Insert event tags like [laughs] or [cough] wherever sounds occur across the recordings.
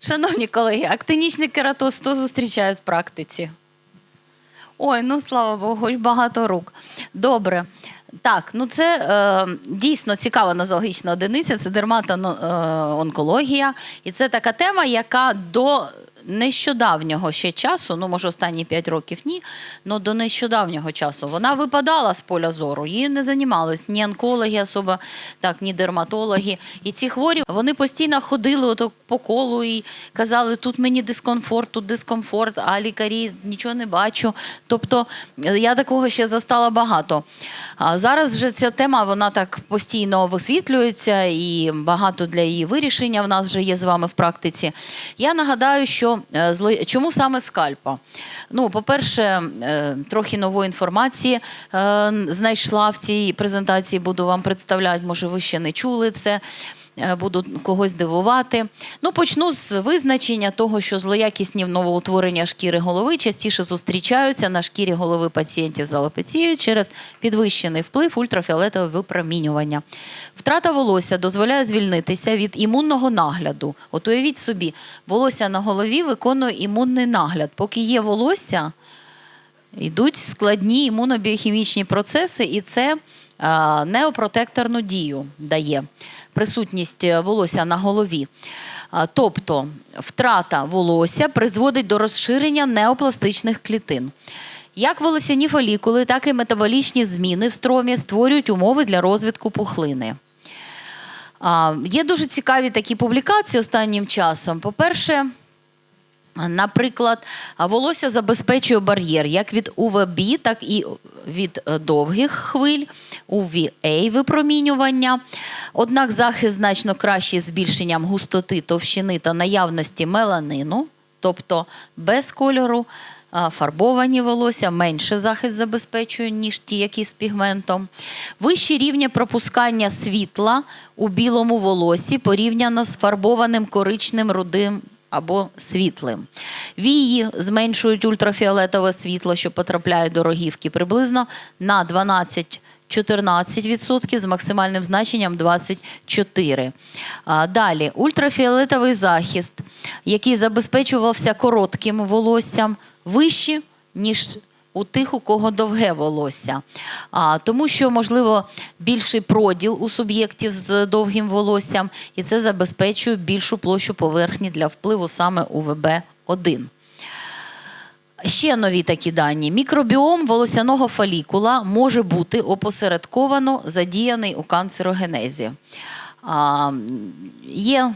Шановні колеги, актинічний кератоз то зустрічає в практиці? Ой, ну слава Богу, хоч багато рук. Добре. Так, ну це е, дійсно цікава нозологічна одиниця, це дерматоонкологія. І це така тема, яка до нещодавнього ще часу, ну може останні 5 років ні, але до нещодавнього часу вона випадала з поля зору. Її не займались ні онкологи, особа, так, ні дерматологи. І ці хворі вони постійно ходили ото по колу і казали, тут мені дискомфорт, тут дискомфорт, а лікарі нічого не бачу. Тобто я такого ще застала багато. А зараз вже ця тема вона так постійно висвітлюється, і багато для її вирішення в нас вже є з вами в практиці. Я нагадаю, що е, зло- чому саме скальпа? Ну, по-перше, е, трохи нової інформації е, знайшла в цій презентації, буду вам представляти. Може, ви ще не чули це. Е, Буду когось дивувати. Ну, почну з визначення того, що злоякісні новоутворення шкіри голови частіше зустрічаються на шкірі голови пацієнтів з алопецією через підвищений вплив ультрафіолетового випромінювання. Втрата волосся дозволяє звільнитися від імунного нагляду. От уявіть собі, волосся на голові виконує імунний нагляд. Поки є волосся, йдуть складні імунобіохімічні процеси, і це неопротекторну дію дає присутність е, волосся на голові. Тобто втрата волосся призводить до розширення неопластичних клітин. Як волосяні фолікули, так і метаболічні зміни в стромі створюють умови для розвитку пухлини. Є дуже цікаві такі публікації останнім часом. По-перше, Наприклад, волосся забезпечує бар'єр як від УВБ, так і від е, довгих хвиль, UVA випромінювання. Однак захист значно кращий збільшенням густоти, товщини та наявності меланину, тобто без кольору. Фарбовані волосся менше захист забезпечує, ніж ті, які з пігментом. Вищі рівні пропускання світла у білому волосі порівняно з фарбованим коричневим рудим або світлим. Вії зменшують ультрафіолетове світло, що потрапляє до рогівки, приблизно на 12 14% з максимальним значенням 24. А, Далі ультрафіолетовий захист, який забезпечувався коротким волоссям, вищі, ніж у тих, у кого довге волосся. А, тому що, можливо, більший проділ у суб'єктів з довгим волоссям, і це забезпечує більшу площу поверхні для впливу саме УВБ-1. Ще нові такі дані. Мікробіом волосяного фолікула може бути опосередковано задіяний у канцерогенезі. А, є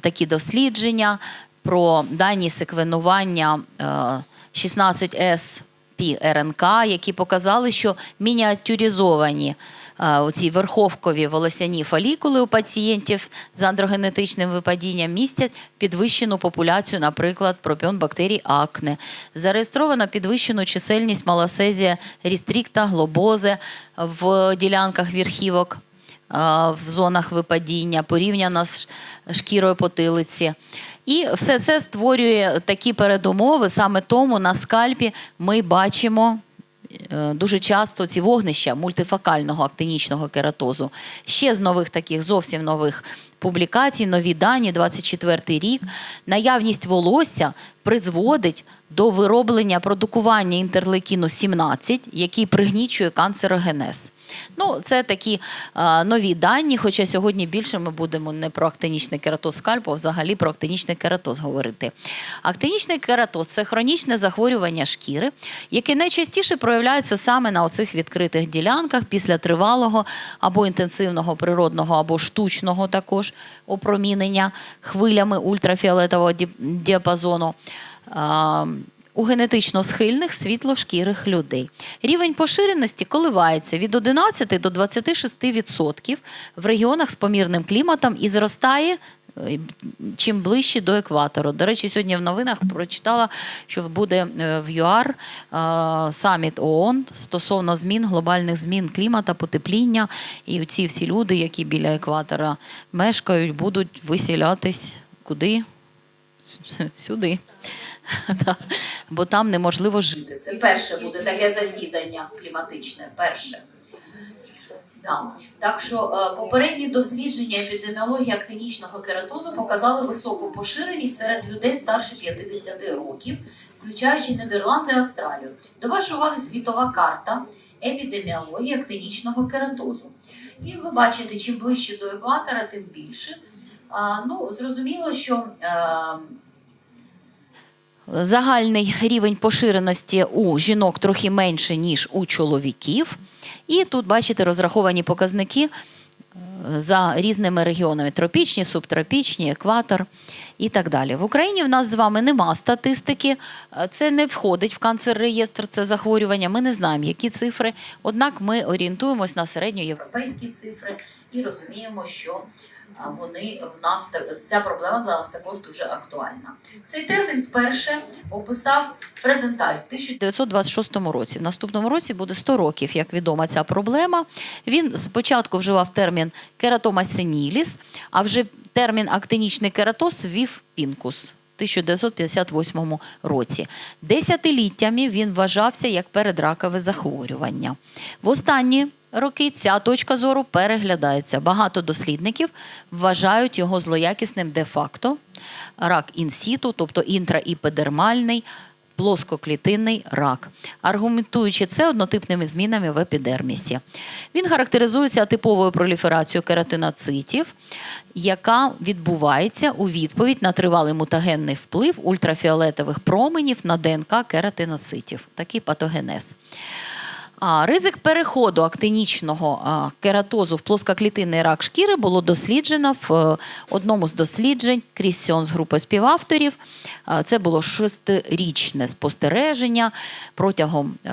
такі дослідження про дані секвенування е, 16С РНК, які показали, що мініатюризовані оці верховкові волосяні фолікули у пацієнтів з андрогенетичним випадінням містять підвищену популяцію, наприклад, пропіон бактерій акне. Зареєстровано підвищену чисельність малосезія рістрікта, глобози в ділянках верхівок в зонах випадіння, порівняно з шкірою потилиці. І все це створює такі передумови. Саме тому на скальпі ми бачимо е, дуже часто ці вогнища мультифокального актинічного кератозу. Ще з нових таких зовсім нових публікацій, нові дані, 24 рік. Наявність волосся призводить до вироблення продукування інтерлейкіну 17, який пригнічує канцерогенез. Ну, це такі а, нові дані, хоча сьогодні більше ми будемо не про актинічний кератоз скальпу, а взагалі про актинічний кератоз говорити. Актинічний кератоз це хронічне захворювання шкіри, яке найчастіше проявляється саме на оцих відкритих ділянках після тривалого або інтенсивного природного, або штучного також опромінення хвилями ультрафіолетового діапазону. А, у генетично схильних світлошкірих людей. Рівень поширеності коливається від 11 до 26% в регіонах з помірним кліматом і зростає. е, Чим ближче до екватору. До речі, сьогодні в новинах прочитала, що буде е, в ЮАР е, саміт ООН стосовно змін, глобальних змін клімата, потепління. І ці всі люди, які біля екватора мешкають, будуть висілятись куди? Сюди. [laughs] Бо там неможливо жити. Це перше буде таке засідання кліматичне. Перше. Да. Так що е, попередні дослідження епідеміології актинічного кератозу показали високу поширеність серед людей старше 50 років, включаючи Нідерланди і Австралію. До вашої уваги світова карта епідеміології актинічного кератозу. І ви бачите, чим ближче до екватора, тим більше. А, ну, зрозуміло, що е, загальний рівень поширеності у жінок трохи менше, ніж у чоловіків. І тут бачите розраховані показники е, за різними регіонами: тропічні, субтропічні, екватор і так далі. В Україні в нас з вами нема статистики. Це не входить в канцер-реєстр, це захворювання. Ми не знаємо, які цифри. Однак ми орієнтуємось на середньоєвропейські цифри і розуміємо, що вони в нас ця проблема для нас також дуже актуальна. Цей термін вперше описав Фреденталь в 1926 році. В наступному році буде 100 років, як відома ця проблема. Він спочатку вживав термін кератома сеніліс, а вже термін актинічний кератоз ввів пінкус. в 1958 році. Десятиліттями він вважався як передракове захворювання. В останні роки ця точка зору переглядається. Багато дослідників вважають його злоякісним де-факто, рак інсіту, тобто інтраіпедермальний, плоскоклітинний рак, аргументуючи це однотипними змінами в епідермісі. Він характеризується атиповою проліферацією кератиноцитів, яка відбувається у відповідь на тривалий мутагенний вплив ультрафіолетових променів на ДНК кератиноцитів. Такий патогенез. А, ризик переходу актинічного кератозу в плоскоклітинний рак шкіри було досліджено в е, одному з досліджень Крістіон з групи співавторів. Це було шестирічне спостереження протягом е,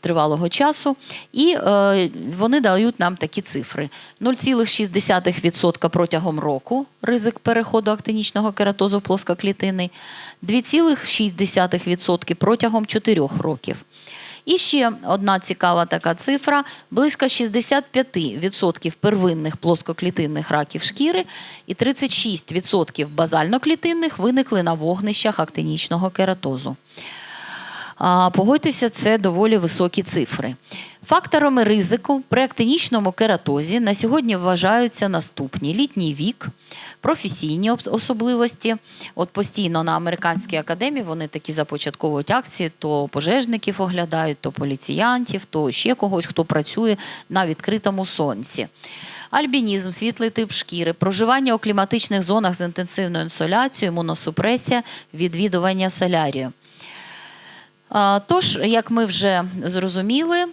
тривалого часу. І е, вони дають нам такі цифри: 0,6% протягом року ризик переходу актинічного кератозу в плоскоклітинний, 2,6% протягом 4 років. І ще одна цікава така цифра: близько 65% первинних плоскоклітинних раків шкіри і 36% базальноклітинних виникли на вогнищах актинічного кератозу. Погодьтеся, це доволі високі цифри. Факторами ризику при актинічному кератозі на сьогодні вважаються наступні: літній вік, професійні особливості. От постійно на американській академії вони такі започатковують акції: то пожежників оглядають, то поліціянтів, то ще когось, хто працює на відкритому сонці. Альбінізм, світлий тип шкіри, проживання у кліматичних зонах з інтенсивною інсоляцією, імуносупресія, відвідування солярію. Тож, як ми вже зрозуміли,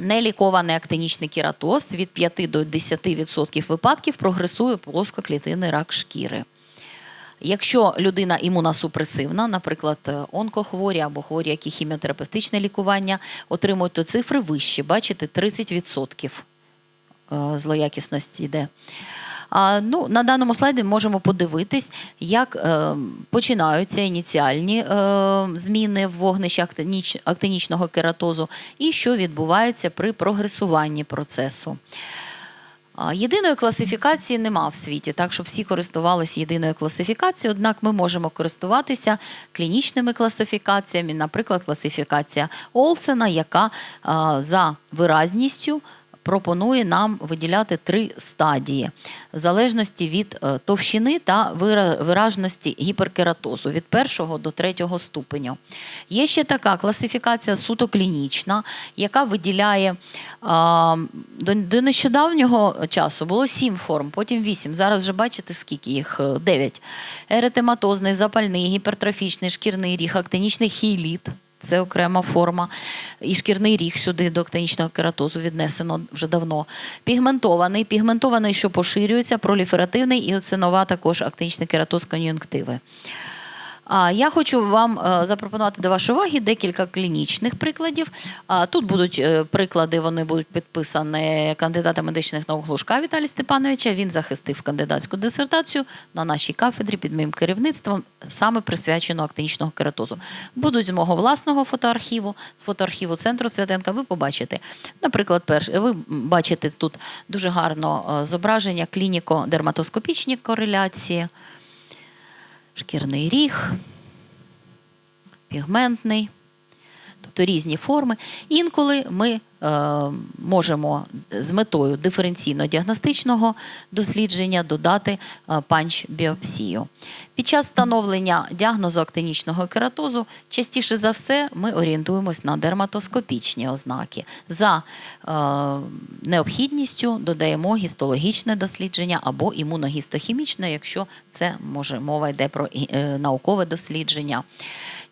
нелікований актинічний кератоз від 5 до 10% випадків прогресує плоскоклітинний рак шкіри. Якщо людина імуносупресивна, наприклад, онкохворі або хворі, які хіміотерапевтичне лікування отримують, то цифри вищі. Бачите, 30% е, злоякісності йде. Ну, на даному слайді можемо подивитись, як е, починаються ініціальні е, зміни в вогнищі актиніч, актинічного кератозу і що відбувається при прогресуванні процесу. Єдиної класифікації нема в світі, так щоб всі користувалися єдиною класифікацією. Однак ми можемо користуватися клінічними класифікаціями, наприклад, класифікація Олсена, яка за виразністю пропонує нам виділяти три стадії в залежності від е, товщини та вира- виражності гіперкератозу від першого до третього ступеню. Є ще така класифікація суто клінічна, яка виділяє до, нещодавнього часу було сім форм, потім вісім. Зараз вже бачите, скільки їх Е, дев'ять. Еретематозний, запальний, гіпертрофічний, шкірний ріг, актинічний хійліт. Це окрема форма. І шкірний ріг сюди до актинічного кератозу віднесено вже давно. Пігментований, пігментований, що поширюється, проліферативний і оце нова також актинічний кератоз кон'юнктиви. Я хочу вам е, запропонувати до вашої уваги декілька клінічних прикладів. Тут будуть е, приклади, вони будуть підписані кандидата медичних наук Глушка Віталія Степановича. Він захистив кандидатську дисертацію на нашій кафедрі під моїм керівництвом, саме присвячено актинічного кератозу. Будуть з мого власного фотоархіву, з фотоархіву центру Святенка. Ви побачите. Наприклад, перш ви бачите тут дуже гарно е, зображення клініко-дерматоскопічні кореляції шкірний ріг, пігментний, тобто різні форми. Інколи ми можемо з метою диференційно-діагностичного дослідження додати е, панч-біопсію. Під час встановлення діагнозу актинічного кератозу частіше за все ми орієнтуємось на дерматоскопічні ознаки. За е, необхідністю додаємо гістологічне дослідження або імуногістохімічне, якщо це може мова йде про е, наукове дослідження.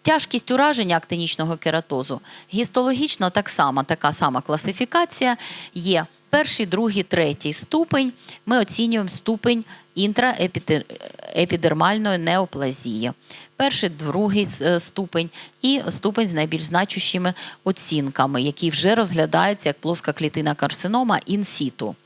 Тяжкість ураження актинічного кератозу гістологічно так само, така сама класифікація є. Перший, другий, третій ступень ми оцінюємо ступень інтраепідермальної неоплазії. Перший, другий е, ступень і ступень з найбільш значущими оцінками, які вже розглядаються як плоска клітина карцинома інсіту.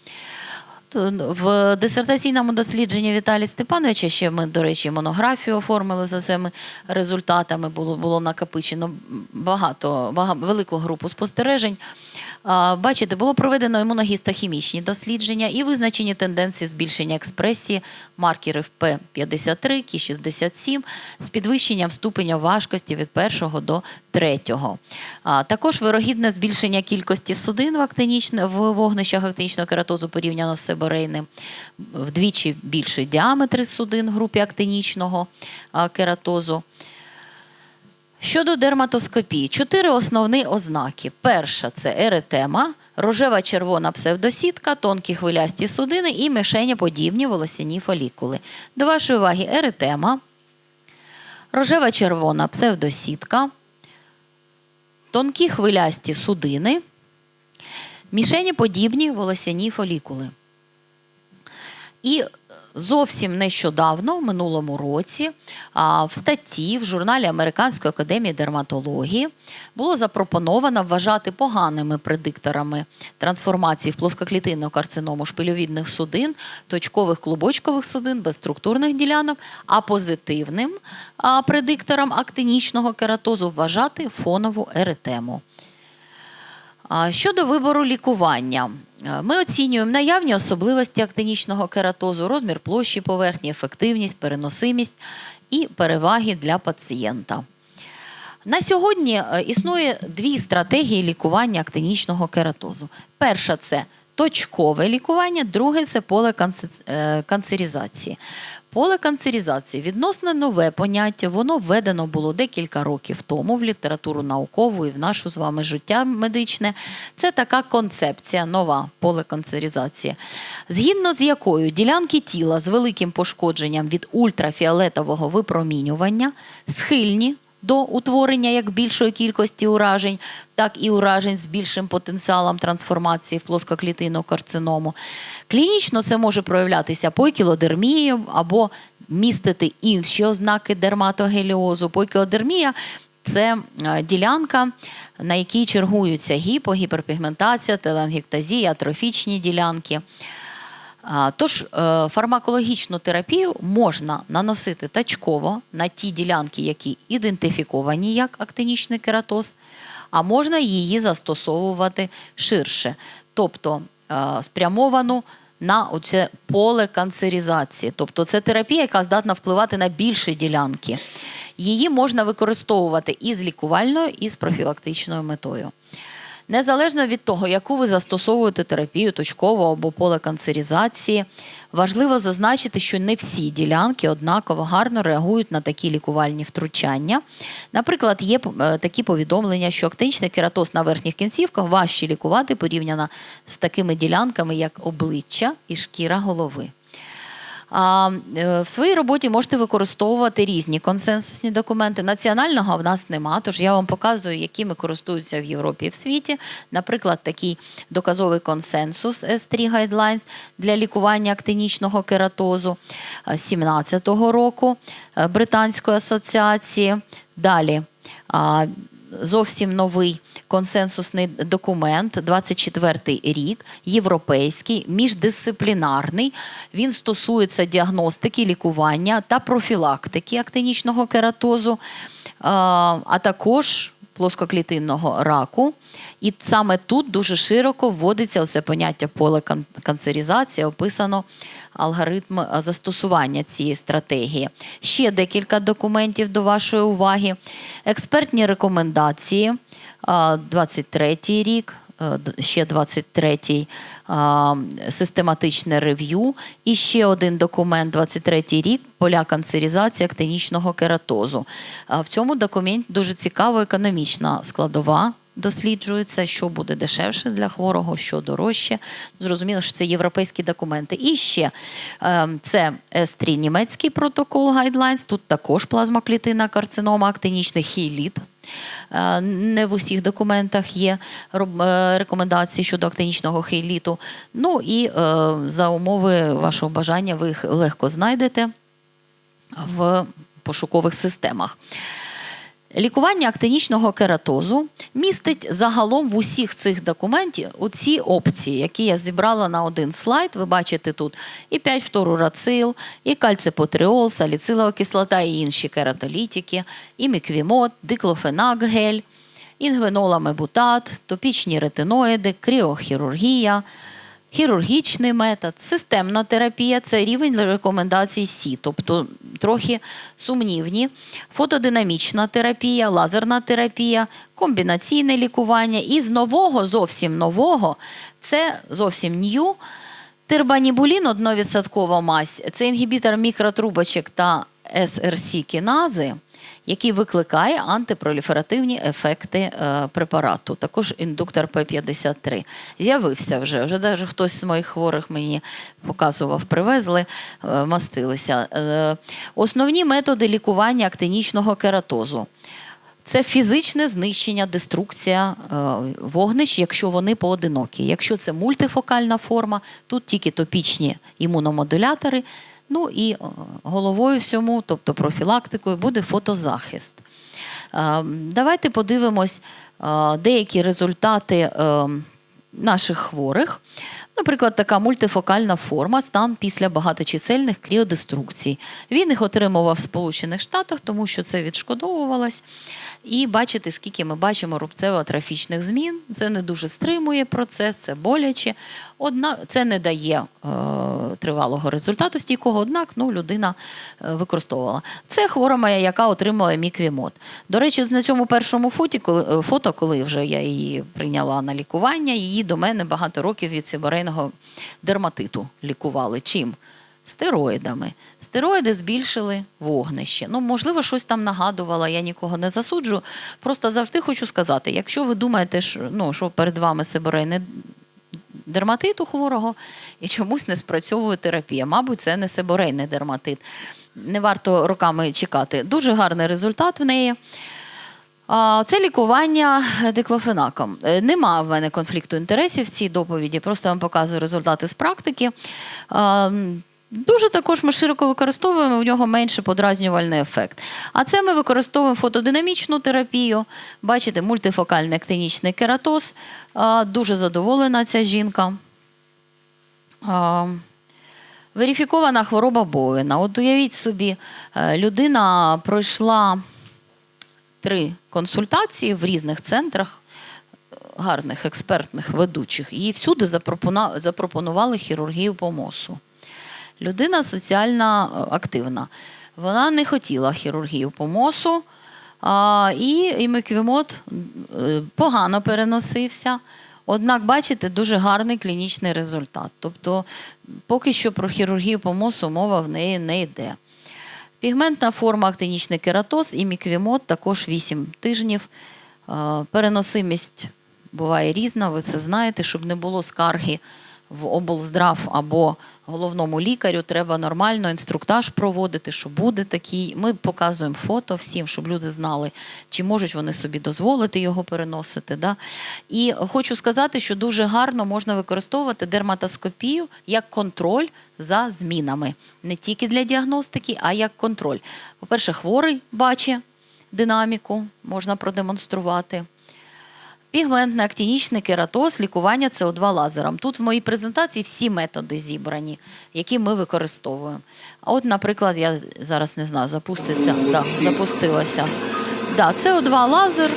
В дисертаційному дослідженні Віталія Степановича ще ми, до речі, монографію оформили за цими результатами. Було було накопичено багато, багато велику групу спостережень. Бачите, було проведено імуногістохімічні дослідження і визначені тенденції збільшення експресії маркерів П53, Кі67 з підвищенням ступеня важкості від першого до третього. А, Також вирогідне збільшення кількості судин в, актинічне, в вогнищах актинічного кератозу порівняно з себорейним. Вдвічі більший діаметр судин в групі актинічного кератозу. Щодо дерматоскопії, чотири основні ознаки. Перша це еретема, рожева червона псевдосітка, тонкі хвилясті судини і мишенеподібні волосяні фолікули. До вашої уваги, еретема, рожева червона псевдосітка, тонкі хвилясті судини, мішені подібні волосяні фолікули. І зовсім нещодавно, в минулому році, в статті в журналі Американської академії дерматології було запропоновано вважати поганими предикторами трансформації в плоскоклітинну карциному шпильовідних судин, точкових клубочкових судин, безструктурних ділянок, а позитивним предиктором актинічного кератозу вважати фонову еретему. Щодо вибору лікування, Е, ми оцінюємо наявні особливості актинічного кератозу, розмір площі поверхні, ефективність, переносимість і переваги для пацієнта. На сьогодні е, існує дві стратегії лікування актинічного кератозу. Перша це точкове лікування, друге це поле канце- канцеризації. Поле канцеризації відносно нове поняття, воно введено було декілька років тому в літературу наукову і в нашу з вами життя медичне. Це така концепція, нова поле канцеризації, згідно з якою ділянки тіла з великим пошкодженням від ультрафіолетового випромінювання схильні до утворення як більшої кількості уражень, так і уражень з більшим потенціалом трансформації в плоскоклітинну карциному. Клінічно це може проявлятися пойкілодермією або містити інші ознаки дерматогеліозу. Пойкілодермія це е, ділянка, на якій чергуються гіпо, гіперпігментація, телангектазія, атрофічні ділянки. Тож е, фармакологічну терапію можна наносити тачково на ті ділянки, які ідентифіковані як актинічний кератоз, а можна її застосовувати ширше, тобто е, спрямовану на оце поле канцеризації. Тобто це терапія, яка здатна впливати на більші ділянки. Її можна використовувати і з лікувальною, і з профілактичною метою. Незалежно від того, яку ви застосовуєте терапію точково або поле канцеризації, важливо зазначити, що не всі ділянки однаково гарно реагують на такі лікувальні втручання. Наприклад, є е, такі повідомлення, що актинічний кератоз на верхніх кінцівках важче лікувати порівняно з такими ділянками, як обличчя і шкіра голови. Е, В своїй роботі можете використовувати різні консенсусні документи. Національного в нас нема, тож я вам показую, якими користуються в Європі і в світі. Наприклад, такий доказовий консенсус S3 Guidelines для лікування актинічного кератозу 17-го року е, Британської асоціації. Далі зовсім новий консенсусний документ, 24-й рік, європейський, міждисциплінарний. Він стосується діагностики, лікування та профілактики актинічного кератозу, а, також плоскоклітинного раку. І саме тут дуже широко вводиться оце поняття полеканцерізація, описано алгоритм е, застосування цієї стратегії. Ще декілька документів до вашої уваги. Експертні рекомендації, 23 рік. Е, ще 23-й систематичне рев'ю. І ще один документ, 23-й рік, поля канцеризації актинічного кератозу. В цьому документі дуже цікава економічна складова. Досліджується, що буде дешевше для хворого, що дорожче. Зрозуміло, що це європейські документи. І ще е, це С3 німецький протокол Guidelines. Тут також плазмоклітинна карцинома, актинічний хіліт. Е, Не в усіх документах є е, рекомендації щодо актинічного хейліту. Ну і е, за умови вашого бажання ви їх легко знайдете в пошукових системах. Лікування актинічного кератозу містить загалом в усіх цих документів оці опції, які я зібрала на один слайд. Ви бачите тут і 5 фторурацил, і кальципотріол, саліцилова кислота, і інші кератолітики, і міквімот, диклофенак гель, інгвеноламебутат, топічні ретиноїди, кріохірургія, Хірургічний метод, системна терапія це рівень рекомендацій СІ, тобто трохи сумнівні. Фотодинамічна терапія, лазерна терапія, комбінаційне лікування. І з нового, зовсім нового, це зовсім нью. Тербанібулін, 1% мазь, це інгібітор мікротрубочок та СРС кінази, який викликає антипроліферативні ефекти е, препарату. Також індуктор П-53. З'явився вже. Вже навіть хтось з моїх хворих мені показував, привезли, е, мастилися. Е, Основні методи лікування актинічного кератозу. Це фізичне знищення, деструкція вогнищ, якщо вони поодинокі. Якщо це мультифокальна форма, тут тільки топічні імуномодулятори. Ну і е, головою всьому, тобто профілактикою, буде фотозахист. Е, Давайте подивимось е, деякі результати наших хворих. Наприклад, така мультифокальна форма стан після багаточисельних кріодеструкцій. Він їх отримував в Сполучених Штатах, тому що це відшкодовувалось. І бачите, скільки ми бачимо рубцево-атрофічних змін. Це не дуже стримує процес, це боляче. Однак це не дає е, тривалого результату стійкого, однак ну, людина е, використовувала. Це хвора моя, яка отримала міквімод. До речі, на цьому першому фоті, коли, е, фото, коли вже я її прийняла на лікування, її до мене багато років від сибирейного дерматиту лікували. Чим? Стероїдами. Стероїди збільшили вогнище. Ну, можливо, щось там нагадувала, я нікого не засуджую. Просто завжди хочу сказати: якщо ви думаєте, що, ну, що перед вами сибирейний дерматит у хворого і чомусь не спрацьовує терапія. Мабуть, це не сиборейний дерматит. Не варто роками чекати. Дуже гарний результат в неї. Це лікування диклофенаком. Е, Нема в мене конфлікту інтересів в цій доповіді, просто вам показую результати з практики. Дуже також ми широко використовуємо, у нього менше подразнювальний ефект. А це ми використовуємо фотодинамічну терапію. Бачите, мультифокальний актинічний кератоз. Дуже задоволена ця жінка. Верифікована хвороба Боїна. От уявіть собі, е, людина пройшла три консультації в різних центрах, е, гарних, експертних, ведучих. Їй всюди запропонували хірургію по мосу. Людина соціально е, активна. Вона не хотіла хірургію по мосу, а, і імеквімот е, погано переносився. Однак, бачите, дуже гарний клінічний результат. Тобто, поки що про хірургію по мосу мова в неї не йде. Пігментна форма актинічний кератоз і міквімот також 8 тижнів. Е, Переносимість буває різна, ви це знаєте, щоб не було скарги в облздрав або головному лікарю. Треба нормально інструктаж проводити, що буде такий. Ми показуємо фото всім, щоб люди знали, чи можуть вони собі дозволити його переносити. Да? І хочу сказати, що дуже гарно можна використовувати дерматоскопію як контроль за змінами. Не тільки для діагностики, а як контроль. По-перше, хворий бачить динаміку, можна продемонструвати. Пігментний актинічний кератоз, лікування СО2 лазером. Тут в моїй презентації всі методи зібрані, які ми використовуємо. А от, наприклад, я зараз не знаю, запуститься. Да, запустилося. Да, СО2 лазер.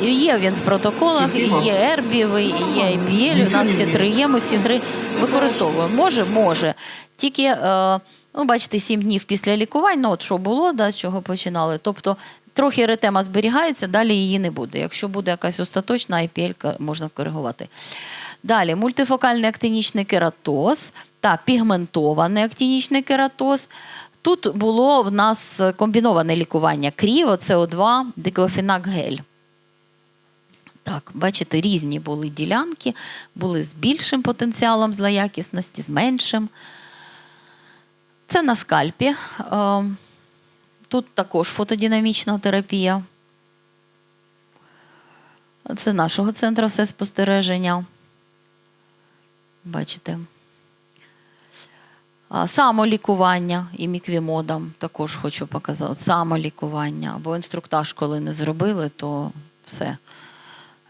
Є він в протоколах, і є ербівий, і є IPL, у нас всі три є, ми всі три використовуємо. Може, може. Тільки, е, ну, бачите, сім днів після лікувань, ну от що було, да, чого починали. Тобто трохи еретема зберігається, далі її не буде. Якщо буде якась остаточна IPL, можна коригувати. Далі мультифокальний актинічний кератоз та пігментований актинічний кератоз. Тут було в нас комбіноване лікування кріо, СО2, диклофенак гель. Так, бачите, різні були ділянки, були з більшим потенціалом злоякісності, з меншим. Це на скальпі. Тут також фотодинамічна терапія. Це нашого центру все спостереження. Бачите. Самолікування і міквімодом також хочу показати. Самолікування. Бо інструктаж, коли не зробили, то все,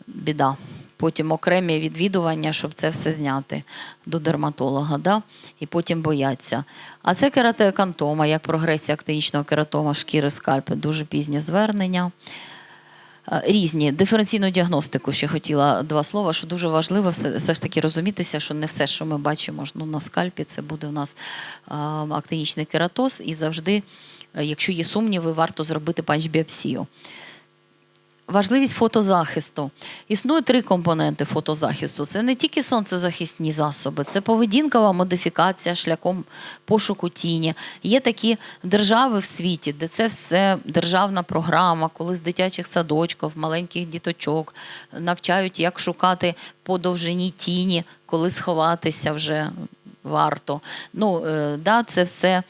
біда. Потім окремі відвідування, щоб це все зняти до дерматолога. Да? І потім бояться. А це кератеокантома, як прогресія актинічного кератома шкіри скальпи, дуже пізнє звернення. Різні диференційну діагностику ще хотіла два слова, що дуже важливо все, все ж таки розумітися, що не все, що ми бачимо ну, на скальпі, це буде у нас актинічний кератоз, і завжди, якщо є сумніви, варто зробити панчбіопсію. Важливість фотозахисту. Існує три компоненти фотозахисту. Це не тільки сонцезахисні засоби, це поведінкова модифікація шляхом пошуку тіні. Є такі держави в світі, де це все державна програма, коли з дитячих садочків, маленьких діточок навчають, як шукати по довжині тіні, коли сховатися вже варто. Ну, е, да, це все,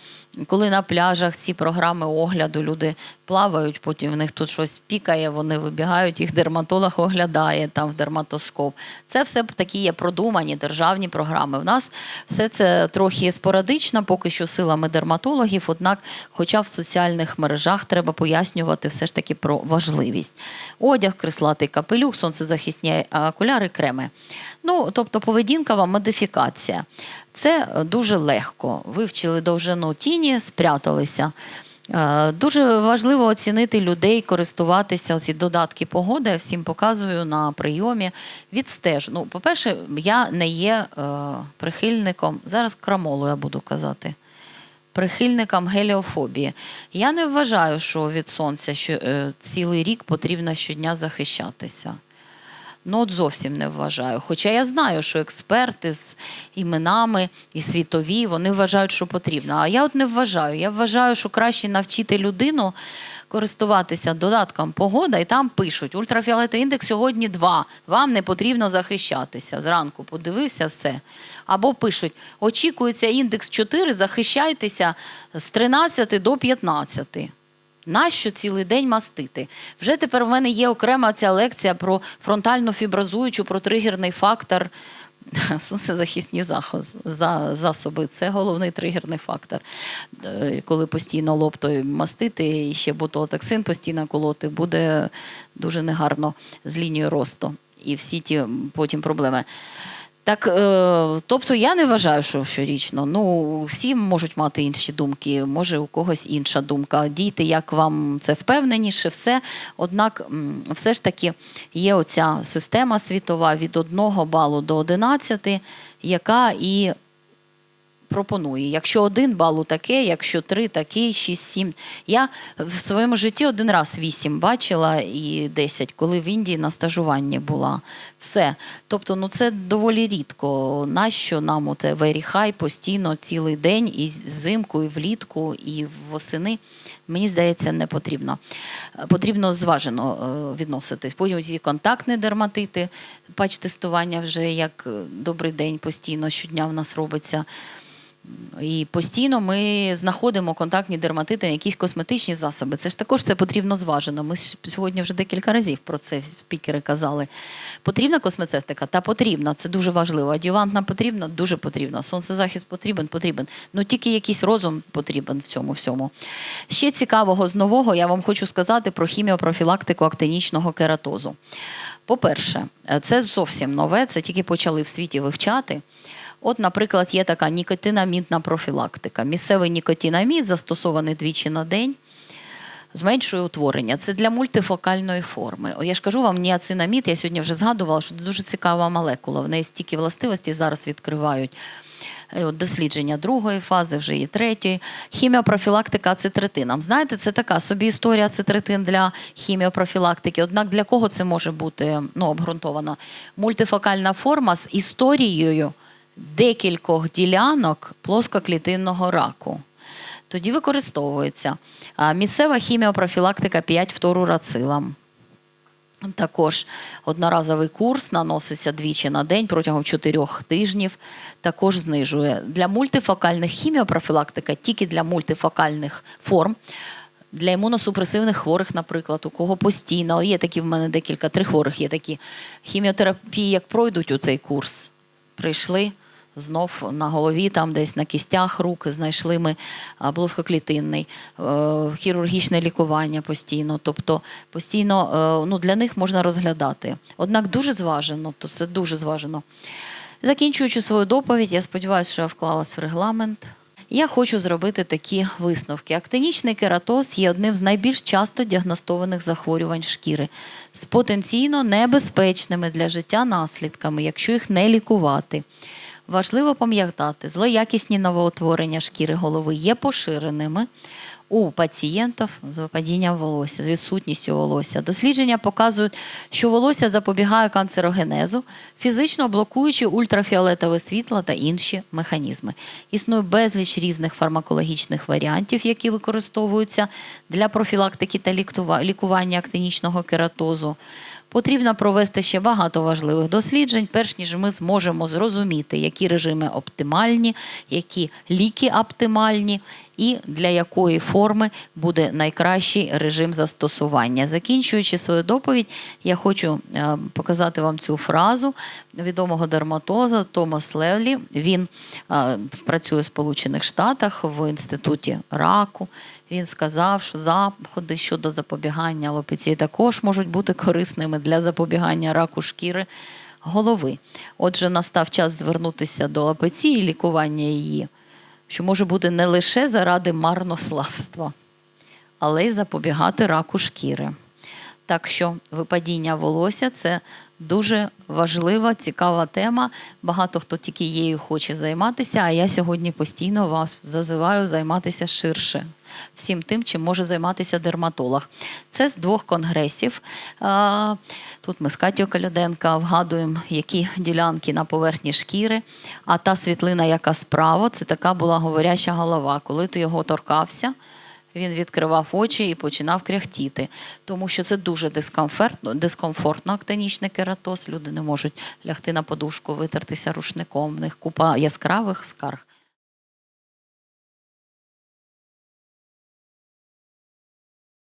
коли на пляжах ці програми огляду люди плавають, потім в них тут щось пікає, вони вибігають, їх дерматолог оглядає там в дерматоскоп. Це все такі є продумані державні програми. У нас все це трохи спорадично, поки що силами дерматологів, однак, хоча в соціальних мережах треба пояснювати все ж таки про важливість. Одяг, крислатий капелюх, сонцезахисні окуляри, креми. Ну, тобто поведінкова модифікація. Це дуже легко. Вивчили довжину тіні, спряталися. Е, Дуже важливо оцінити людей, користуватися ці додатки погоди. Я всім показую на прийомі. Відстежу. Ну, по-перше, я не є е, прихильником. Зараз крамолу я буду казати. Прихильникам геліофобії. Я не вважаю, що від сонця що, е, цілий рік потрібно щодня захищатися. Ну, от зовсім не вважаю. Хоча я знаю, що експерти з іменами і світові вони вважають, що потрібно. А я от не вважаю. Я вважаю, що краще навчити людину користуватися додатком погода, і там пишуть: ультрафіолетовий індекс сьогодні 2, Вам не потрібно захищатися. Зранку подивився все. Або пишуть: очікується індекс 4, захищайтеся з 13 до 15. Нащо цілий день мастити? Вже тепер в мене є окрема ця лекція про фронтально фіброзуючу, про тригерний фактор. [laughs] Сонцезахисні засоби це головний тригерний фактор. Е, Коли постійно лоптою мастити і ще ботулотоксин постійно колоти, буде дуже негарно з лінією росту. І всі ті потім проблеми. Так, е, тобто я не вважаю, що щорічно. Ну, всі можуть мати інші думки, може у когось інша думка. Дійте, як вам це впевненіше, все. Однак, все ж таки є оця система світова від 1 балу до 11, яка і пропонує. Якщо один бал у таке, якщо три такий, шість, сім. Я в своєму житті один раз вісім бачила і 10, коли в Індії на стажуванні була. Все. Тобто, ну це доволі рідко. Нащо нам very high постійно цілий день і взимку, і влітку, і восени. Мені здається, не потрібно. Е, Потрібно зважено е, відноситись. Потім ці контактні дерматити, пач-тестування вже як е, добрий день постійно щодня в нас робиться. І постійно ми знаходимо контактні дерматити, якісь косметичні засоби. Це ж також все потрібно зважено. Ми сьогодні вже декілька разів про це спікери казали. Потрібна косметика? Та потрібна. Це дуже важливо. Адювантна потрібна, дуже потрібна. Сонцезахист потрібен, потрібен. Ну тільки якийсь розум потрібен в цьому всьому. Ще цікавого з нового я вам хочу сказати про хіміопрофілактику актинічного кератозу. По-перше, е, це зовсім нове, це тільки почали в світі вивчати. От, наприклад, є така нікотинамідна профілактика. Місцевий нікотинамід застосований двічі на день. Зменшує утворення. Це для мультифокальної форми. Я ж кажу вам, ніацинамід, я сьогодні вже згадувала, що це дуже цікава молекула. В неї стільки властивостей зараз відкривають. Е, от Дослідження другої фази, вже і третьої. Хіміопрофілактика ацетретином. Знаєте, це така собі історія ацетретин для хіміопрофілактики. Однак для кого це може бути ну, обґрунтовано? Мультифокальна форма з історією декількох ділянок плоскоклітинного раку. Тоді використовується місцева хіміопрофілактика 5 фторурацилам. Також одноразовий курс наноситься двічі на день протягом 4 тижнів. Також знижує для мультифокальних хіміопрофілактика тільки для мультифокальних форм. Для імуносупресивних хворих, наприклад, у кого постійно є такі в мене декілька, три хворих є такі хіміотерапії, як пройдуть у цей курс, прийшли знов на голові, там десь на кістях рук знайшли ми а, е, хірургічне лікування постійно. Тобто постійно е, ну, для них можна розглядати. Однак дуже зважено, то це дуже зважено. Закінчуючи свою доповідь, я сподіваюся, що я вклалась в регламент. Я хочу зробити такі висновки. Актинічний кератоз є одним з найбільш часто діагностованих захворювань шкіри з потенційно небезпечними для життя наслідками, якщо їх не лікувати. Важливо пам'ятати, злоякісні новоутворення шкіри голови є поширеними у пацієнтів з випадінням волосся, з відсутністю волосся. Дослідження показують, що волосся запобігає канцерогенезу, фізично блокуючи ультрафіолетове світло та інші механізми. Існує безліч різних фармакологічних варіантів, які використовуються для профілактики та лікування актинічного кератозу. Потрібно провести ще багато важливих досліджень, перш ніж ми зможемо зрозуміти, які режими оптимальні, які ліки оптимальні, і для якої форми буде найкращий режим застосування. Закінчуючи свою доповідь, я хочу е, показати вам цю фразу відомого дерматоза Томас Левлі. Він е, працює в Сполучених Штатах в інституті раку. Він сказав, що заходи щодо запобігання алопеції також можуть бути корисними для запобігання раку шкіри голови. Отже, настав час звернутися до алопеції і лікування її, що може бути не лише заради марнославства, але й запобігати раку шкіри. Так що випадіння волосся це дуже важлива, цікава тема. Багато хто тільки її хоче займатися, а я сьогодні постійно вас зазиваю займатися ширше. Всім тим, чим може займатися дерматолог. Це з двох конгресів. Тут ми з Катю Калюденка вгадуємо, які ділянки на поверхні шкіри. А та світлина, яка справа, це така була говоряща голова. Коли ти його торкався, він відкривав очі і починав кряхтіти, тому що це дуже дискомфортно, дискомфортно актинічний кератоз. Люди не можуть лягти на подушку, витертися рушником. В них купа яскравих скарг.